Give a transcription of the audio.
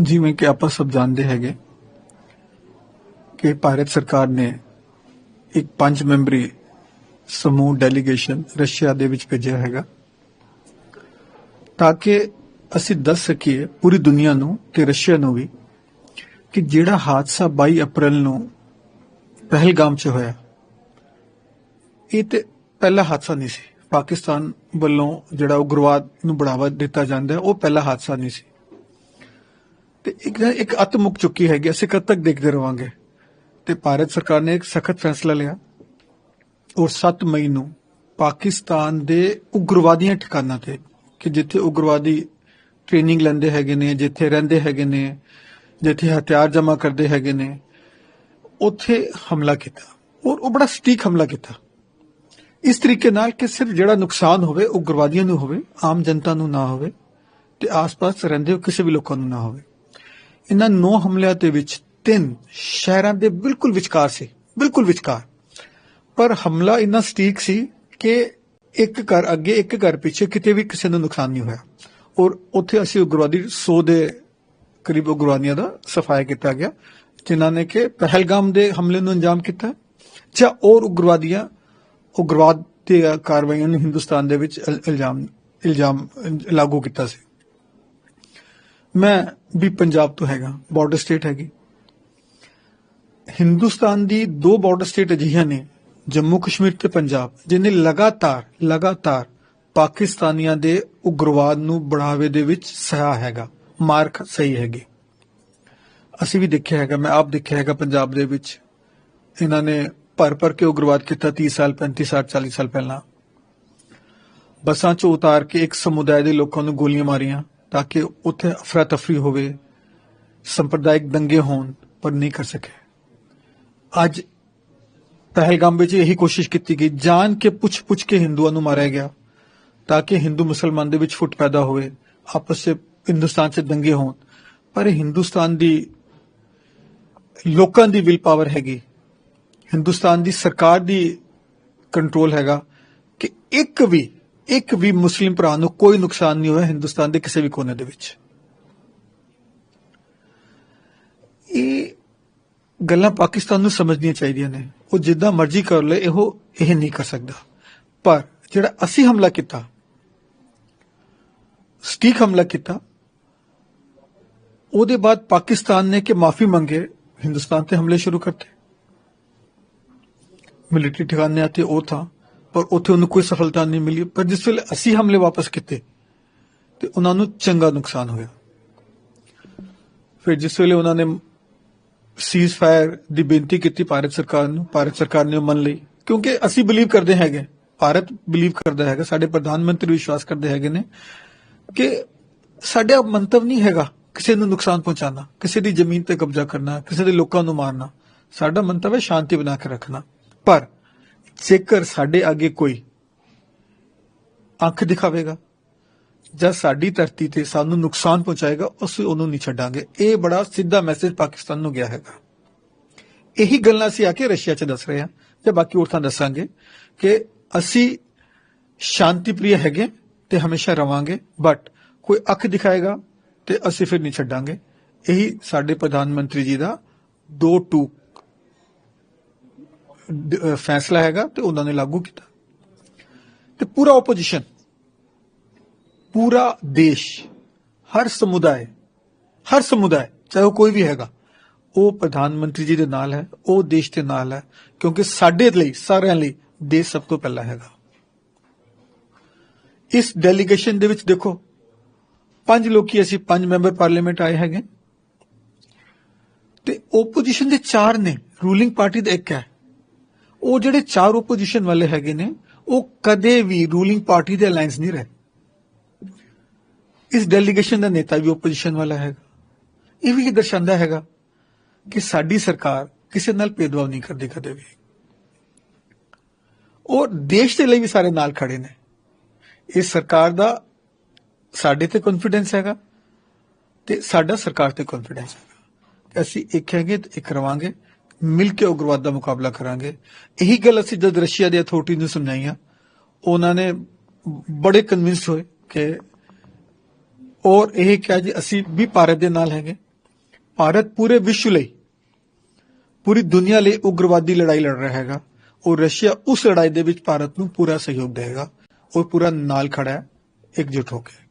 ਜਿਵੇਂ ਕਿ ਆਪਾਂ ਸਭ ਜਾਣਦੇ ਹੈਗੇ ਕਿ ਭਾਰਤ ਸਰਕਾਰ ਨੇ ਇੱਕ ਪੰਜ ਮੈਂਬਰੀ ਸਮੂਹ ਡੈਲੀਗੇਸ਼ਨ ਰਸ਼ੀਆ ਦੇ ਵਿੱਚ ਭੇਜਿਆ ਹੈਗਾ। ਤਾਂ ਕਿ ਅਸੀਂ ਦੱਸ ਸਕੀਏ ਪੂਰੀ ਦੁਨੀਆ ਨੂੰ ਤੇ ਰਸ਼ੀਆ ਨੂੰ ਵੀ ਕਿ ਜਿਹੜਾ ਹਾਦਸਾ 22 ਅਪ੍ਰੈਲ ਨੂੰ ਪਹਿਲਗਾਮ 'ਚ ਹੋਇਆ, ਇਹ ਤੇ ਪਹਿਲਾ ਹਾਦਸਾ ਨਹੀਂ ਸੀ। ਪਾਕਿਸਤਾਨ ਵੱਲੋਂ ਜਿਹੜਾ ਉਗਰਵਾਦ ਨੂੰ ਬੜਾਵਾ ਦਿੱਤਾ ਜਾਂਦਾ, ਉਹ ਪਹਿਲਾ ਹਾਦਸਾ ਨਹੀਂ ਸੀ। ਤੇ ਇੱਕ ਇੱਕ ਅੱਤ ਮੁੱਕ ਚੁੱਕੀ ਹੈਗੀ ਅਸੀਂ ਕਦ ਤੱਕ ਦੇਖਦੇ ਰਵਾਂਗੇ? ਤੇ ਭਾਰਤ ਸਰਕਾਰ ਨੇ ਇੱਕ ਸਖਤ ਫੈਸਲਾ ਲਿਆ। ਔਰ 7 ਮਈ ਨੂੰ ਪਾਕਿਸਤਾਨ ਦੇ ਉਗਰਵਾਦੀਆਂ ਠਿਕਾਣਾ ਤੇ, ਕਿ ਜਿੱਥੇ ਉਗਰਵਾਦੀ ਟ੍ਰੇਨਿੰਗ ਲੈਂਦੇ ਹੈਗੇ ਨੇ, ਜਿੱਥੇ ਰਹਿੰਦੇ ਹੈਗੇ ਨੇ, ਜਿੱਥੇ ਹਥਿਆਰ ਜਮ੍ਹਾਂ ਕਰਦੇ ਹੈਗੇ ਨੇ, ਉੱਥੇ ਹਮਲਾ ਕੀਤਾ। ਔਰ ਉਹ ਬੜਾ ਸਟੀਕ ਹਮਲਾ ਕੀਤਾ। ਇਸ ਤਰੀਕੇ ਨਾਲ ਕਿ ਸਿਰਫ ਜਿਹੜਾ ਨੁਕਸਾਨ ਹੋਵੇ, ਉਗਰਵਾਦੀਆਂ ਨੂੰ ਹੋਵੇ, ਆਮ ਜਨਤਾ ਨੂੰ ਨਾ ਹੋਵੇ, ਤੇ ਆਸ-ਪਾਸ ਰਹਿੰਦੇ ਕਿਸੇ ਵੀ ਲੋਕਾਂ ਨੂੰ ਨਾ ਹੋਵੇ। ਇਹਨਾਂ ਨੌ ਹਮਲਿਆਂ ਦੇ ਵਿੱਚ ਤਿੰਨ ਸ਼ਹਿਰਾਂ ਦੇ ਬਿਲਕੁਲ ਵਿਚਕਾਰ ਸੀ, ਬਿਲਕੁਲ ਵਿਚਕਾਰ। ਪਰ ਹਮਲਾ ਇੰਨਾ ਸਟੀਕ ਸੀ ਕਿ ਇੱਕ ਘਰ ਅੱਗੇ, ਇੱਕ ਘਰ ਪਿੱਛੇ ਕਿਤੇ ਵੀ ਕਿਸੇ ਨੂੰ ਨੁਕਸਾਨ ਨਹੀਂ ਹੋਇਆ। ਔਰ ਉੱਥੇ ਅਸੀਂ ਉਗਰਵਾਦੀ 100 ਦੇ ਕਰੀਬ ਉਗਰਵਾਦੀਆਂ ਦਾ ਸਫਾਇਆ ਕੀਤਾ ਗਿਆ, ਜਿਨ੍ਹਾਂ ਨੇ ਕਿ ਪਹਿਲਗਾਮ ਦੇ ਹਮਲੇ ਨੂੰ ਅੰਜਾਮ ਕੀਤਾ ਜਾਂ ਔਰ ਉਗਰਵਾਦੀਆਂ, ਉਗਰਵਾਦ ਦੀ ਕਾਰਵਾਈਆਂ ਨੂੰ ਹਿੰਦੁਸਤਾਨ ਦੇ ਵਿੱਚ ਇਲਜ਼ਾਮ ਇਲਜ਼ਾਮ ਲਾਗੂ ਕੀਤਾ ਸੀ। ਮੈਂ ਵੀ ਪੰਜਾਬ ਤੋਂ ਹੈਗਾ ਬਾਰਡਰ ਸਟੇਟ ਹੈਗੀ। ਹਿੰਦੁਸਤਾਨ ਦੀ ਦੋ ਬਾਰਡਰ ਸਟੇਟ ਅਜਿਹੀਆਂ ਨੇ, ਜੰਮੂ ਕਸ਼ਮੀਰ ਤੇ ਪੰਜਾਬ, ਜਿਨੇ ਲਗਾਤਾਰ ਲਗਾਤਾਰ ਪਾਕਿਸਤਾਨੀਆਂ ਦੇ ਉਗਰਵਾਦ ਨੂੰ ਬੜਾਵੇ ਦੇ ਵਿੱਚ ਸਹਾ ਹੈਗਾ, ਮਾਰਕ ਸਹੀ ਹੈਗੀ। ਅਸੀਂ ਵੀ ਦੇਖਿਆ ਹੈਗਾ, ਮੈਂ ਆਪ ਦੇਖਿਆ ਹੈਗਾ ਪੰਜਾਬ ਦੇ ਵਿੱਚ। ਇਹਨਾਂ ਨੇ ਭਰ ਭਰ ਕੇ ਉਗਰਵਾਦ ਕੀਤਾ 30 ਸਾਲ 35 ਸਾਲ 40 ਸਾਲ ਪਹਿਲਾਂ। ਬੱਸਾਂ 'ਚ ਉਤਾਰ ਕੇ ਇੱਕ ਸਮੁਦਾਇ ਦੇ ਲੋਕਾਂ ਨੂੰ ਗੋਲੀਆਂ ਮਾਰੀਆਂ। ਤਾਂ ਕਿ ਉੱਥੇ ਅਫਰਾ ਤਫਰੀ ਹੋਵੇ, ਸੰਪਰਦਾਇਕ ਦੰਗੇ ਹੋਣ, ਪਰ ਨਹੀਂ ਕਰ ਸਕੇ। ਅੱਜ ਪਹਿਲਗਾਮ ਵਿੱਚ ਇਹੀ ਕੋਸ਼ਿਸ਼ ਕੀਤੀ ਗਈ, ਜਾਣ ਕੇ ਪੁੱਛ ਪੁੱਛ ਕੇ ਹਿੰਦੂਆਂ ਨੂੰ ਮਾਰਿਆ ਗਿਆ, ਤਾਂ ਕਿ ਹਿੰਦੂ ਮੁਸਲਮਾਨ ਦੇ ਵਿੱਚ ਫੁੱਟ ਪੈਦਾ ਹੋਵੇ, ਆਪਸ ਵਿੱਚ ਹਿੰਦੁਸਤਾਨ 'ਚ ਦੰਗੇ ਹੋਣ। ਪਰ ਹਿੰਦੁਸਤਾਨ ਦੀ ਲੋਕਾਂ ਦੀ ਵਿਲ ਪਾਵਰ ਹੈਗੀ। ਹਿੰਦੁਸਤਾਨ ਦੀ ਸਰਕਾਰ ਦੀ ਕੰਟਰੋਲ ਹੈਗਾ ਕਿ ਇੱਕ ਵੀ ਇੱਕ ਵੀ ਮੁਸਲਿਮ ਭਰਾ ਨੂੰ ਕੋਈ ਨੁਕਸਾਨ ਨਹੀਂ ਹੋਇਆ ਹਿੰਦੁਸਤਾਨ ਦੇ ਕਿਸੇ ਵੀ ਕੋਨੇ ਦੇ ਵਿੱਚ। ਇਹ ਗੱਲਾਂ ਪਾਕਿਸਤਾਨ ਨੂੰ ਸਮਝਣੀਆਂ ਚਾਹੀਦੀਆਂ ਨੇ। ਉਹ ਜਿੱਦਾਂ ਮਰਜ਼ੀ ਕਰ ਲਏ, ਇਹੋ ਇਹ ਨਹੀਂ ਕਰ ਸਕਦਾ। ਪਰ ਜਿਹੜਾ ਅਸੀਂ ਹਮਲਾ ਕੀਤਾ, ਸਟੀਕ ਹਮਲਾ ਕੀਤਾ, ਉਹਦੇ ਬਾਅਦ ਪਾਕਿਸਤਾਨ ਨੇ ਕਿ ਮਾਫੀ ਮੰਗੇ, ਹਿੰਦੁਸਤਾਨ ਤੇ ਹਮਲੇ ਸ਼ੁਰੂ ਕਰਤੇ। ਮਿਲਟਰੀ ਠਿਕਾਣੇ ਤੇ ਉਹ ਥਾ। ਪਰ ਉੱਥੇ ਉਹਨੂੰ ਕੋਈ ਸਫਲਤਾ ਨਹੀਂ ਮਿਲੀ। ਪਰ ਜਿਸ ਵੇਲੇ ਅਸੀਂ ਹਮਲੇ ਵਾਪਸ ਕੀਤੇ, ਤੇ ਉਹਨਾਂ ਨੂੰ ਚੰਗਾ ਨੁਕਸਾਨ ਹੋਇਆ। ਫਿਰ ਜਿਸ ਵੇਲੇ ਉਹਨਾਂ ਨੇ ਸੀਜ਼ ਫਾਇਰ ਦੀ ਬੇਨਤੀ ਕੀਤੀ ਭਾਰਤ ਸਰਕਾਰ ਨੂੰ, ਭਾਰਤ ਸਰਕਾਰ ਨੇ ਮੰਨ ਲਈ। ਕਿਉਂਕਿ ਅਸੀਂ ਬਲੀਵ ਕਰਦੇ ਹੈਗੇ, ਭਾਰਤ ਬਲੀਵ ਕਰਦਾ ਹੈਗਾ, ਸਾਡੇ ਪ੍ਰਧਾਨ ਮੰਤਰੀ ਵਿਸ਼ਵਾਸ ਕਰਦੇ ਹੈਗੇ ਨੇ ਕਿ ਸਾਡਾ ਮੰਤਵ ਨਹੀਂ ਹੈਗਾ ਕਿਸੇ ਨੂੰ ਨੁਕਸਾਨ ਪਹੁੰਚਾਉਣਾ, ਕਿਸੇ ਦੀ ਜ਼ਮੀਨ ਤੇ ਕਬਜ਼ਾ ਕਰਨਾ, ਕਿਸੇ ਦੇ ਲੋਕਾਂ ਨੂੰ ਮਾਰਨਾ। ਸਾਡਾ ਮੰਤਵ ਹੈ ਸ਼ਾਂਤੀ ਬਣਾ ਕੇ ਰੱਖਣਾ। ਪਰ ਜੇਕਰ ਸਾਡੇ ਅੱਗੇ ਕੋਈ ਅੱਖ ਦਿਖਾਵੇਗਾ ਜਾਂ ਸਾਡੀ ਧਰਤੀ ਤੇ ਸਾਨੂੰ ਨੁਕਸਾਨ ਪਹੁੰਚਾਏਗਾ ਅਸੀਂ ਉਹਨੂੰ ਨਹੀਂ ਛੱਡਾਂਗੇ। ਇਹ ਬੜਾ ਸਿੱਧਾ ਮੈਸੇਜ ਪਾਕਿਸਤਾਨ ਨੂੰ ਗਿਆ ਹੈਗਾ। ਇਹੀ ਗੱਲਾਂ ਅਸੀਂ ਆ ਕੇ ਰਸ਼ੀਆ 'ਚ ਦੱਸ ਰਹੇ ਹਾਂ। ਤੇ ਬਾਕੀ ਹੋਰ ਥਾਂ ਦੱਸਾਂਗੇ ਕਿ ਅਸੀਂ ਸ਼ਾਂਤੀ ਪ੍ਰਿਯ ਹੈਗੇ ਤੇ ਹਮੇਸ਼ਾ ਰਵਾਂਗੇ ਬਟ ਕੋਈ ਅੱਖ ਦਿਖਾਏਗਾ ਤੇ ਅਸੀਂ ਫਿਰ ਨਹੀਂ ਛੱਡਾਂਗੇ। ਇਹੀ ਸਾਡੇ ਪ੍ਰਧਾਨ ਮੰਤਰੀ ਜੀ ਦਾ ਦੋ ਟੂਕ ਡ- ਅਹ ਫੈਸਲਾ ਹੈਗਾ ਤੇ ਉਹਨਾਂ ਨੇ ਲਾਗੂ ਕੀਤਾ। ਤੇ ਪੂਰਾ ਆਪੋਜੀਸ਼ਨ ਪੂਰਾ ਦੇਸ਼, ਹਰ ਸਮੁਦਾਇ ਹਰ ਸਮੁਦਾਇ, ਚਾਹੇ ਉਹ ਕੋਈ ਵੀ ਹੈਗਾ, ਉਹ ਪ੍ਰਧਾਨ ਮੰਤਰੀ ਜੀ ਦੇ ਨਾਲ ਹੈ, ਉਹ ਦੇਸ਼ ਦੇ ਨਾਲ ਹੈ, ਕਿਉਂਕਿ ਸਾਡੇ ਲਈ, ਸਾਰਿਆਂ ਲਈ ਦੇਸ਼ ਸਭ ਤੋਂ ਪਹਿਲਾਂ ਹੈਗਾ। ਇਸ ਡੈਲੀਗੇਸ਼ਨ ਦੇ ਵਿੱਚ ਦੇਖੋ, ਪੰਜ ਲੋਕੀ ਅਸੀਂ, ਪੰਜ ਮੈਂਬਰ ਪਾਰਲੀਮੈਂਟ ਆਏ ਹੈਗੇ। ਤੇ ਓਪੋਜੀਸ਼ਨ ਦੇ ਚਾਰ ਨੇ ਰੂਲਿੰਗ ਪਾਰਟੀ ਦਾ ਇੱਕ ਹੈ। ਉਹ ਜਿਹੜੇ ਚਾਰ ਓਪੋਜੀਸ਼ਨ ਵਾਲੇ ਹੈਗੇ ਨੇ, ਉਹ ਕਦੇ ਵੀ ਰੂਲਿੰਗ ਪਾਰਟੀ ਦੇ ਅਲਾਈਅੰਸ ਨਹੀਂ ਰਹੇ। ਇਸ ਡੈਲੀਗੇਸ਼ਨ ਦਾ ਨੇਤਾ ਵੀ ਓਪੋਜੀਸ਼ਨ ਵਾਲਾ ਹੈਗਾ। ਇਹ ਵੀ ਦਰਸਾਉਂਦਾ ਹੈਗਾ ਕਿ ਸਾਡੀ ਸਰਕਾਰ ਕਿਸੇ ਨਾਲ ਭੇਦਭਾਵ ਨਹੀਂ ਕਰਦੀ ਕਦੇ ਵੀ। ਉਹ ਦੇਸ਼ ਦੇ ਲਈ ਵੀ ਸਾਰੇ ਨਾਲ ਖੜੇ ਨੇ। ਇਸ ਸਰਕਾਰ ਦਾ ਸਾਡੇ ਤੇ ਕੌਨਫੀਡੈਂਸ ਹੈਗਾ ਤੇ ਸਾਡਾ ਸਰਕਾਰ ਤੇ ਕੌਨਫੀਡੈਂਸ ਹੈਗਾ। ਅਸੀਂ ਇੱਕ ਹੈਗੇ ਤੇ ਇੱਕ ਰਵਾਂਗੇ। ਮਿਲ ਕੇ ਉਗਰਵਾਦ ਦਾ ਮੁਕਾਬਲਾ ਕਰਾਂਗੇ। ਇਹੀ ਗੱਲ ਅਸੀਂ ਜਦ ਰਸ਼ੀਆ ਦੀ ਅਥਾਰਟੀ ਨੂੰ ਸਮਝਾਈਆਂ ਉਹਨਾਂ ਨੇ ਬੜੇ ਕਨਵਿੰਸ ਹੋਏ ਕਿ ਔਰ ਇਹ ਕਿਹਾ ਜੀ, ਅਸੀਂ ਵੀ ਭਾਰਤ ਦੇ ਨਾਲ ਹੈਗੇ। ਭਾਰਤ ਪੂਰੇ ਵਿਸ਼ਵ ਲਈ, ਪੂਰੀ ਦੁਨੀਆ ਲਈ ਉਗਰਵਾਦੀ ਲੜਾਈ ਲੜ ਰਿਹਾ ਹੈਗਾ। ਔਰ ਰਸ਼ੀਆ ਉਸ ਲੜਾਈ ਦੇ ਵਿੱਚ ਭਾਰਤ ਨੂੰ ਪੂਰਾ ਸਹਿਯੋਗ ਦੇਗਾ ਔਰ ਪੂਰਾ ਨਾਲ ਖੜਾ ਹੈ, ਇਕਜੁੱਟ ਹੋ ਕੇ।